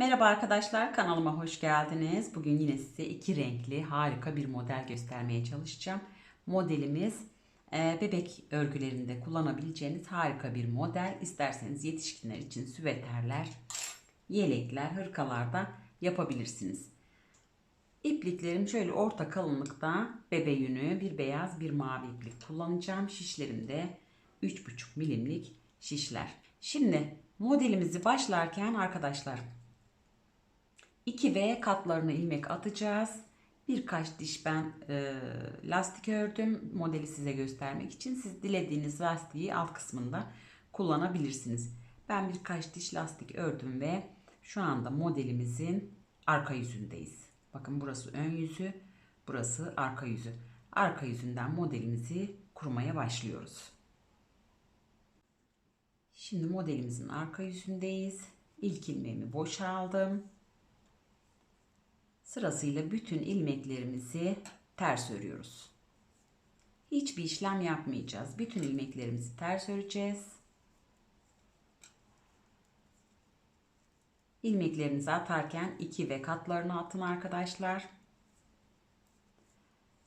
Merhaba arkadaşlar kanalıma hoş geldiniz. Bugün yine size iki renkli harika bir model göstermeye çalışacağım. Modelimiz e, bebek örgülerinde kullanabileceğiniz harika bir model. İsterseniz yetişkinler için süveterler, yelekler, hırkalarda yapabilirsiniz. İpliklerim şöyle orta kalınlıkta bebe yünü, bir beyaz bir mavi iplik kullanacağım. Şişlerimde 3,5 milimlik şişler. Şimdi modelimizi başlarken arkadaşlar 2 V katlarına ilmek atacağız. Birkaç diş ben e, lastik ördüm. Modeli size göstermek için. Siz dilediğiniz lastiği alt kısmında kullanabilirsiniz. Ben birkaç diş lastik ördüm ve şu anda modelimizin arka yüzündeyiz. Bakın burası ön yüzü, burası arka yüzü. Arka yüzünden modelimizi kurmaya başlıyoruz. Şimdi modelimizin arka yüzündeyiz. İlk ilmeğimi boşaldım. Sırasıyla bütün ilmeklerimizi ters örüyoruz. Hiçbir işlem yapmayacağız. Bütün ilmeklerimizi ters öreceğiz. İlmeklerinizi atarken 2 ve katlarını atın arkadaşlar.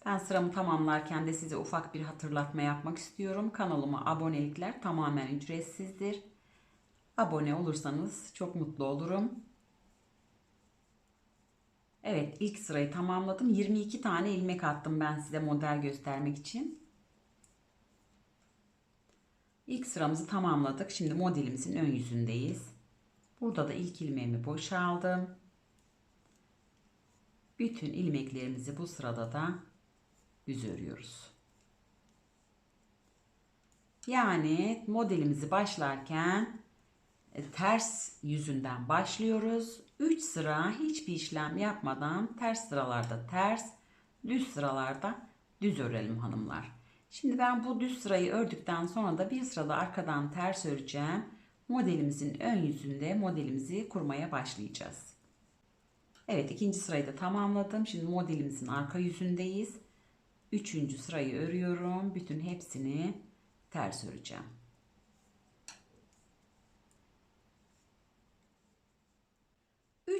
Ben sıramı tamamlarken de size ufak bir hatırlatma yapmak istiyorum. Kanalıma abonelikler tamamen ücretsizdir. Abone olursanız çok mutlu olurum. Evet ilk sırayı tamamladım. 22 tane ilmek attım ben size model göstermek için. İlk sıramızı tamamladık. Şimdi modelimizin ön yüzündeyiz. Burada da ilk ilmeğimi boşaldım. Bütün ilmeklerimizi bu sırada da düz örüyoruz. Yani modelimizi başlarken e, ters yüzünden başlıyoruz. 3 sıra hiçbir işlem yapmadan ters sıralarda ters, düz sıralarda düz örelim hanımlar. Şimdi ben bu düz sırayı ördükten sonra da bir sırada arkadan ters öreceğim. Modelimizin ön yüzünde modelimizi kurmaya başlayacağız. Evet ikinci sırayı da tamamladım. Şimdi modelimizin arka yüzündeyiz. Üçüncü sırayı örüyorum. Bütün hepsini ters öreceğim.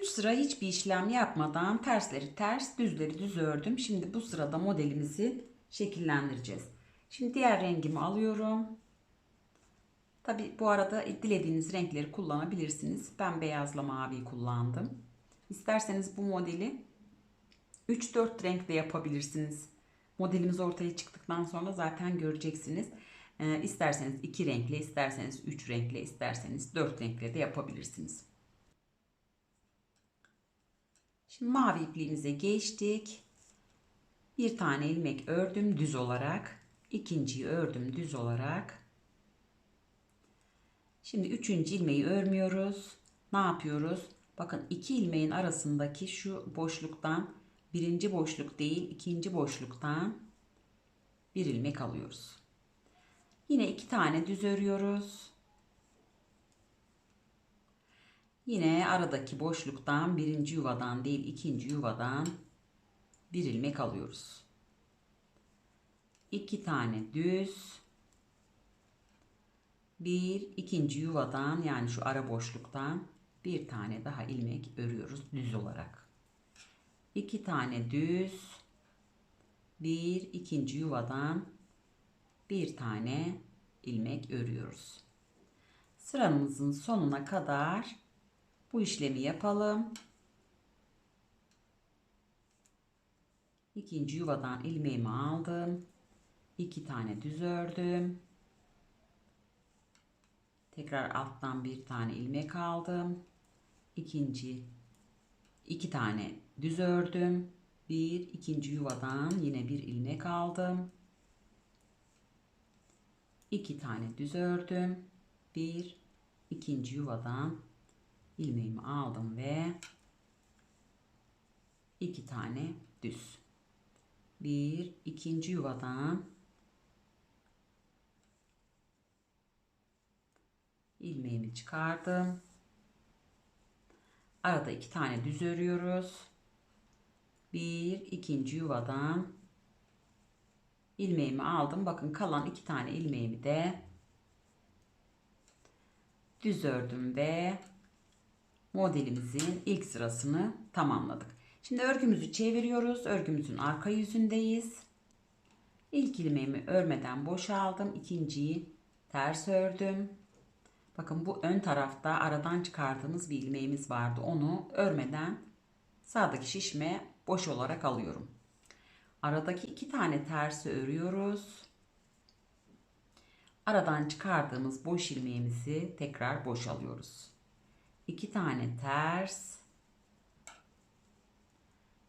3 sıra hiçbir işlem yapmadan tersleri ters, düzleri düz ördüm. Şimdi bu sırada modelimizi şekillendireceğiz. Şimdi diğer rengimi alıyorum. Tabi bu arada dilediğiniz renkleri kullanabilirsiniz. Ben beyazla mavi kullandım. İsterseniz bu modeli 3-4 renkte yapabilirsiniz. Modelimiz ortaya çıktıktan sonra zaten göreceksiniz. Ee, isterseniz 2 renkle, isterseniz 3 renkle, isterseniz 4 renkle de yapabilirsiniz. Şimdi mavi ipliğimize geçtik. Bir tane ilmek ördüm düz olarak. ikinciyi ördüm düz olarak. Şimdi üçüncü ilmeği örmüyoruz. Ne yapıyoruz? Bakın iki ilmeğin arasındaki şu boşluktan birinci boşluk değil ikinci boşluktan bir ilmek alıyoruz. Yine iki tane düz örüyoruz. Yine aradaki boşluktan birinci yuvadan değil ikinci yuvadan bir ilmek alıyoruz. İki tane düz. Bir ikinci yuvadan yani şu ara boşluktan bir tane daha ilmek örüyoruz düz olarak. İki tane düz. Bir ikinci yuvadan bir tane ilmek örüyoruz. Sıramızın sonuna kadar bu işlemi yapalım. İkinci yuvadan ilmeğimi aldım. İki tane düz ördüm. Tekrar alttan bir tane ilmek aldım. İkinci iki tane düz ördüm. Bir ikinci yuvadan yine bir ilmek aldım. İki tane düz ördüm. Bir ikinci yuvadan ilmeğimi aldım ve iki tane düz. Bir ikinci yuvadan ilmeğimi çıkardım. Arada iki tane düz örüyoruz. Bir ikinci yuvadan ilmeğimi aldım. Bakın kalan iki tane ilmeğimi de düz ördüm ve modelimizin ilk sırasını tamamladık. Şimdi örgümüzü çeviriyoruz. Örgümüzün arka yüzündeyiz. İlk ilmeğimi örmeden boşaldım. ikinciyi ters ördüm. Bakın bu ön tarafta aradan çıkardığımız bir ilmeğimiz vardı. Onu örmeden sağdaki şişme boş olarak alıyorum. Aradaki iki tane tersi örüyoruz. Aradan çıkardığımız boş ilmeğimizi tekrar boşalıyoruz. 2 tane ters,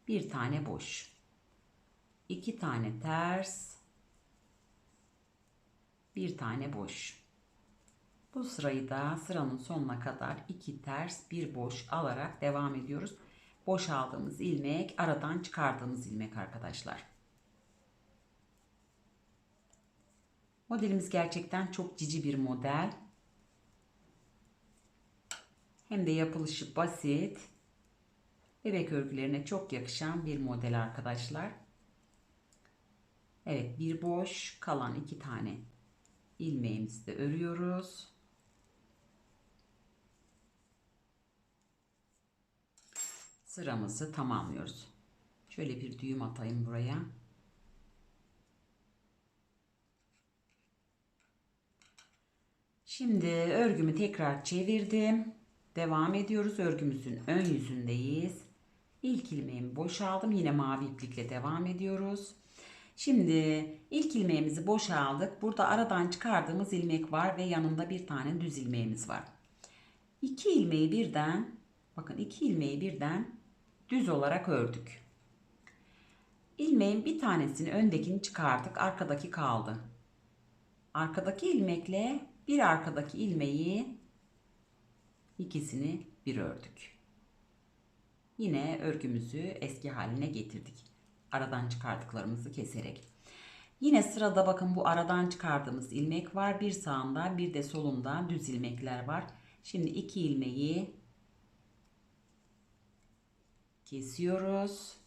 bir tane boş. 2 tane ters, bir tane boş. Bu sırayı da sıranın sonuna kadar 2 ters, bir boş alarak devam ediyoruz. Boş aldığımız ilmek, aradan çıkardığımız ilmek arkadaşlar. Modelimiz gerçekten çok cici bir model. Hem de yapılışı basit. Bebek örgülerine çok yakışan bir model arkadaşlar. Evet bir boş kalan iki tane ilmeğimizi de örüyoruz. Sıramızı tamamlıyoruz. Şöyle bir düğüm atayım buraya. Şimdi örgümü tekrar çevirdim. Devam ediyoruz. Örgümüzün ön yüzündeyiz. İlk ilmeğimi boşaldım. Yine mavi iplikle devam ediyoruz. Şimdi ilk ilmeğimizi boşaldık. Burada aradan çıkardığımız ilmek var ve yanında bir tane düz ilmeğimiz var. İki ilmeği birden bakın iki ilmeği birden düz olarak ördük. İlmeğin bir tanesini öndekini çıkardık. Arkadaki kaldı. Arkadaki ilmekle bir arkadaki ilmeği ikisini bir ördük. Yine örgümüzü eski haline getirdik. Aradan çıkardıklarımızı keserek. Yine sırada bakın bu aradan çıkardığımız ilmek var. Bir sağında bir de solunda düz ilmekler var. Şimdi iki ilmeği kesiyoruz.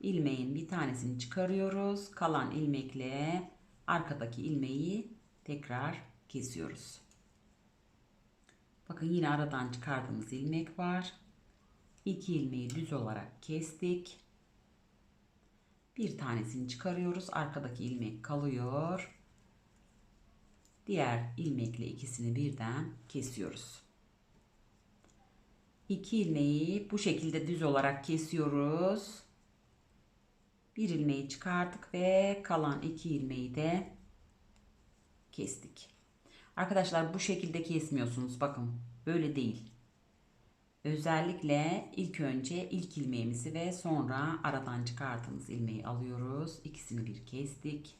İlmeğin bir tanesini çıkarıyoruz. Kalan ilmekle arkadaki ilmeği tekrar kesiyoruz. Bakın yine aradan çıkardığımız ilmek var. İki ilmeği düz olarak kestik. Bir tanesini çıkarıyoruz. Arkadaki ilmek kalıyor. Diğer ilmekle ikisini birden kesiyoruz. İki ilmeği bu şekilde düz olarak kesiyoruz. Bir ilmeği çıkardık ve kalan iki ilmeği de kestik. Arkadaşlar bu şekilde kesmiyorsunuz. Bakın böyle değil. Özellikle ilk önce ilk ilmeğimizi ve sonra aradan çıkardığımız ilmeği alıyoruz. İkisini bir kestik.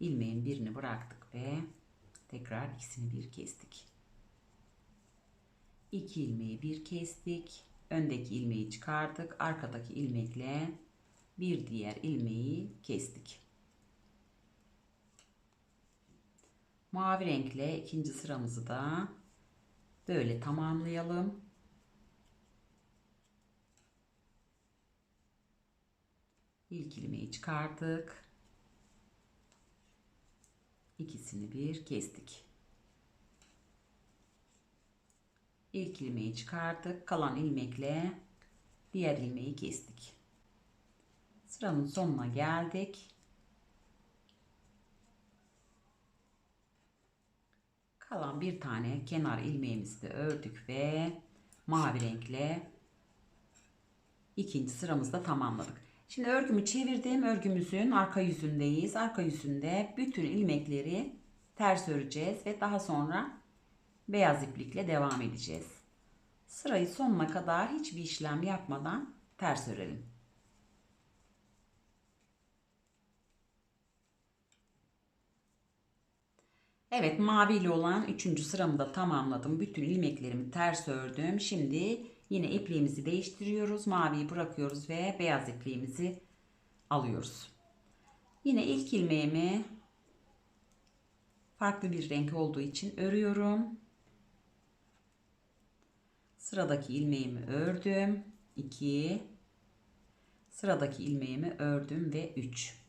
İlmeğin birini bıraktık ve tekrar ikisini bir kestik. İki ilmeği bir kestik. Öndeki ilmeği çıkardık. Arkadaki ilmekle bir diğer ilmeği kestik. Mavi renkle ikinci sıramızı da böyle tamamlayalım. İlk ilmeği çıkardık. İkisini bir kestik. İlk ilmeği çıkardık. Kalan ilmekle diğer ilmeği kestik. Sıranın sonuna geldik. Kalan bir tane kenar ilmeğimizi de ördük ve mavi renkle ikinci sıramızda tamamladık. Şimdi örgümü çevirdim. Örgümüzün arka yüzündeyiz. Arka yüzünde bütün ilmekleri ters öreceğiz ve daha sonra beyaz iplikle devam edeceğiz. Sırayı sonuna kadar hiçbir işlem yapmadan ters örelim. Evet maviyle olan 3. sıramı da tamamladım. Bütün ilmeklerimi ters ördüm. Şimdi yine ipliğimizi değiştiriyoruz. Maviyi bırakıyoruz ve beyaz ipliğimizi alıyoruz. Yine ilk ilmeğimi farklı bir renk olduğu için örüyorum. Sıradaki ilmeğimi ördüm. 2 Sıradaki ilmeğimi ördüm ve 3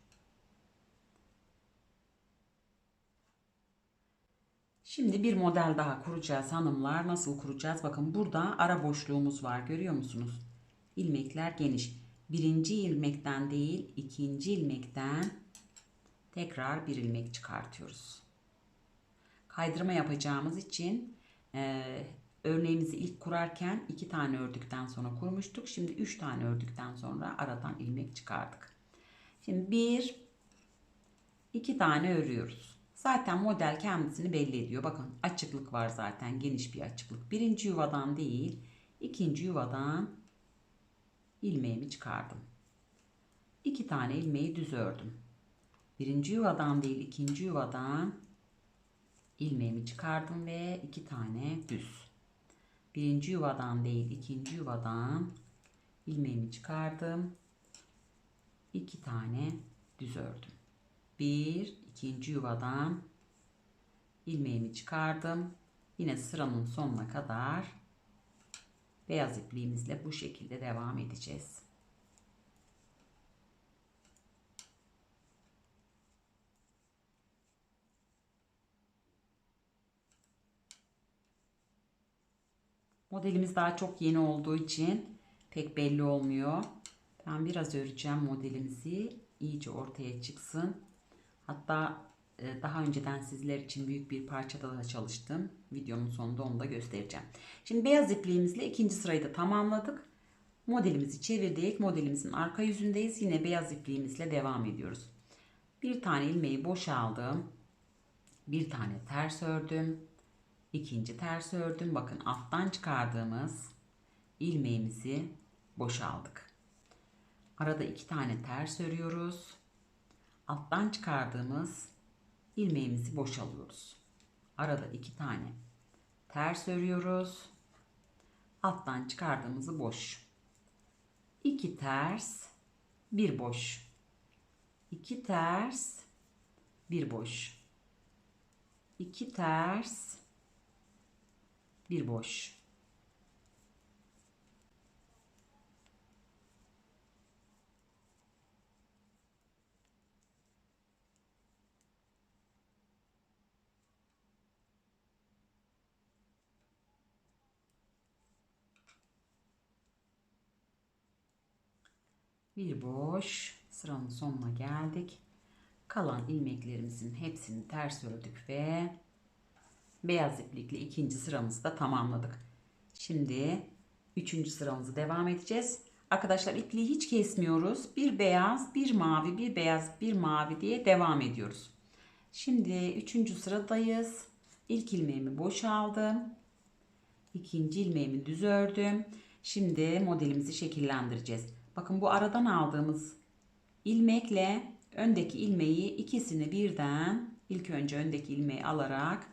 Şimdi bir model daha kuracağız hanımlar. Nasıl kuracağız? Bakın burada ara boşluğumuz var. Görüyor musunuz? İlmekler geniş. Birinci ilmekten değil, ikinci ilmekten tekrar bir ilmek çıkartıyoruz. Kaydırma yapacağımız için e, örneğimizi ilk kurarken iki tane ördükten sonra kurmuştuk. Şimdi üç tane ördükten sonra aradan ilmek çıkardık. Şimdi bir, iki tane örüyoruz. Zaten model kendisini belli ediyor. Bakın açıklık var zaten geniş bir açıklık. Birinci yuvadan değil ikinci yuvadan ilmeğimi çıkardım. İki tane ilmeği düz ördüm. Birinci yuvadan değil ikinci yuvadan ilmeğimi çıkardım ve iki tane düz. Birinci yuvadan değil ikinci yuvadan ilmeğimi çıkardım. iki tane düz ördüm. Bir, ikinci yuvadan ilmeğimi çıkardım. Yine sıranın sonuna kadar beyaz ipliğimizle bu şekilde devam edeceğiz. Modelimiz daha çok yeni olduğu için pek belli olmuyor. Ben biraz öreceğim modelimizi iyice ortaya çıksın. Hatta e, daha önceden sizler için büyük bir parçada da çalıştım. Videonun sonunda onu da göstereceğim. Şimdi beyaz ipliğimizle ikinci sırayı da tamamladık. Modelimizi çevirdik. Modelimizin arka yüzündeyiz. Yine beyaz ipliğimizle devam ediyoruz. Bir tane ilmeği boşaldım. Bir tane ters ördüm. İkinci ters ördüm. Bakın alttan çıkardığımız ilmeğimizi boşaldık. Arada iki tane ters örüyoruz. Alttan çıkardığımız ilmeğimizi boşalıyoruz. Arada iki tane ters örüyoruz. Alttan çıkardığımızı boş. İki ters, bir boş. İki ters, bir boş. İki ters, bir boş. Bir boş sıranın sonuna geldik. Kalan ilmeklerimizin hepsini ters ördük ve beyaz iplikle ikinci sıramızı da tamamladık. Şimdi üçüncü sıramızı devam edeceğiz. Arkadaşlar ipliği hiç kesmiyoruz. Bir beyaz, bir mavi, bir beyaz, bir mavi diye devam ediyoruz. Şimdi üçüncü sıradayız. İlk ilmeğimi boşaldım. İkinci ilmeğimi düz ördüm. Şimdi modelimizi şekillendireceğiz. Bakın bu aradan aldığımız ilmekle öndeki ilmeği ikisini birden ilk önce öndeki ilmeği alarak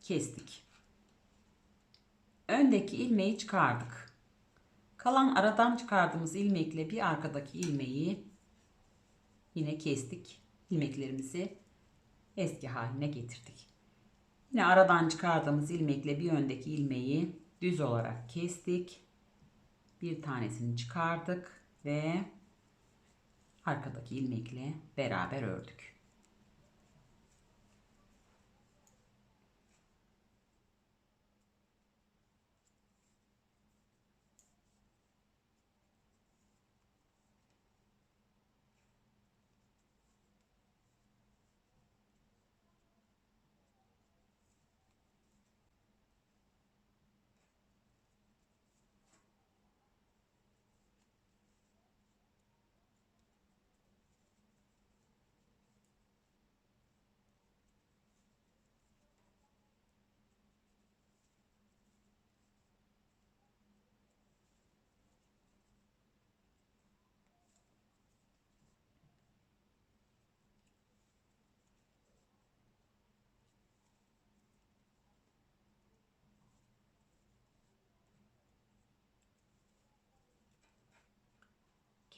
kestik. Öndeki ilmeği çıkardık. Kalan aradan çıkardığımız ilmekle bir arkadaki ilmeği yine kestik. İlmeklerimizi eski haline getirdik. Yine aradan çıkardığımız ilmekle bir öndeki ilmeği düz olarak kestik. Bir tanesini çıkardık ve arkadaki ilmekle beraber ördük.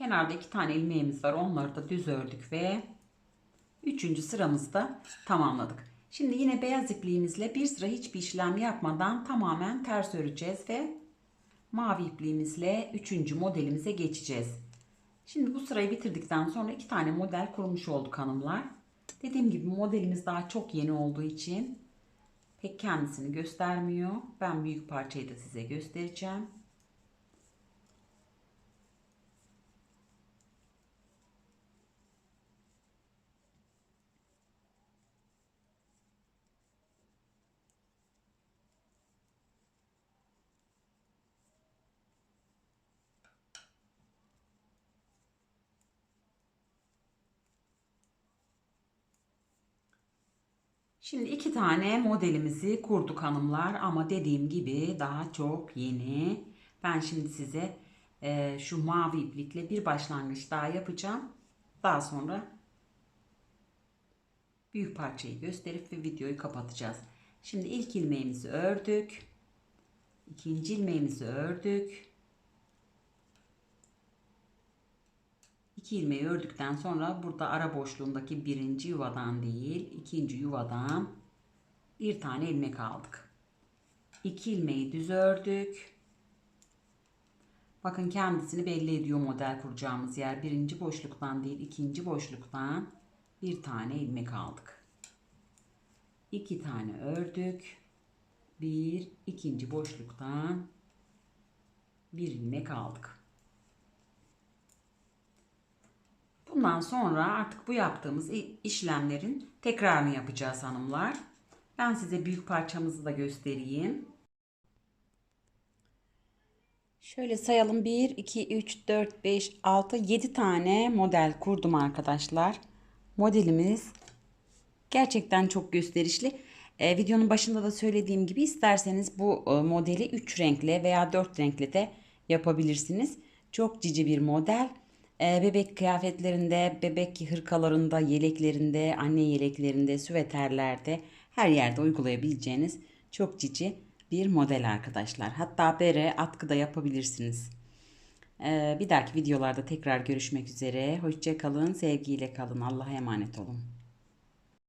Kenarda iki tane ilmeğimiz var. Onları da düz ördük ve üçüncü sıramızda tamamladık. Şimdi yine beyaz ipliğimizle bir sıra hiçbir işlem yapmadan tamamen ters öreceğiz ve mavi ipliğimizle üçüncü modelimize geçeceğiz. Şimdi bu sırayı bitirdikten sonra iki tane model kurmuş olduk hanımlar. Dediğim gibi modelimiz daha çok yeni olduğu için pek kendisini göstermiyor. Ben büyük parçayı da size göstereceğim. Şimdi iki tane modelimizi kurduk hanımlar ama dediğim gibi daha çok yeni. Ben şimdi size e, şu mavi iplikle bir başlangıç daha yapacağım. Daha sonra büyük parçayı gösterip ve videoyu kapatacağız. Şimdi ilk ilmeğimizi ördük. İkinci ilmeğimizi ördük. İki ilmeği ördükten sonra burada ara boşluğundaki birinci yuvadan değil ikinci yuvadan bir tane ilmek aldık. İki ilmeği düz ördük. Bakın kendisini belli ediyor model kuracağımız yer. Birinci boşluktan değil ikinci boşluktan bir tane ilmek aldık. İki tane ördük. Bir ikinci boşluktan bir ilmek aldık. Bundan sonra artık bu yaptığımız işlemlerin tekrarını yapacağız hanımlar. Ben size büyük parçamızı da göstereyim. Şöyle sayalım 1, 2, 3, 4, 5, 6, 7 tane model kurdum arkadaşlar. Modelimiz gerçekten çok gösterişli. Ee, videonun başında da söylediğim gibi isterseniz bu e, modeli 3 renkle veya 4 renkle de yapabilirsiniz. Çok cici bir model. Ee, bebek kıyafetlerinde, bebek hırkalarında, yeleklerinde, anne yeleklerinde, süveterlerde her yerde uygulayabileceğiniz çok cici bir model arkadaşlar. Hatta bere, atkı da yapabilirsiniz. Ee, bir dahaki videolarda tekrar görüşmek üzere. Hoşçakalın, sevgiyle kalın. Allah'a emanet olun.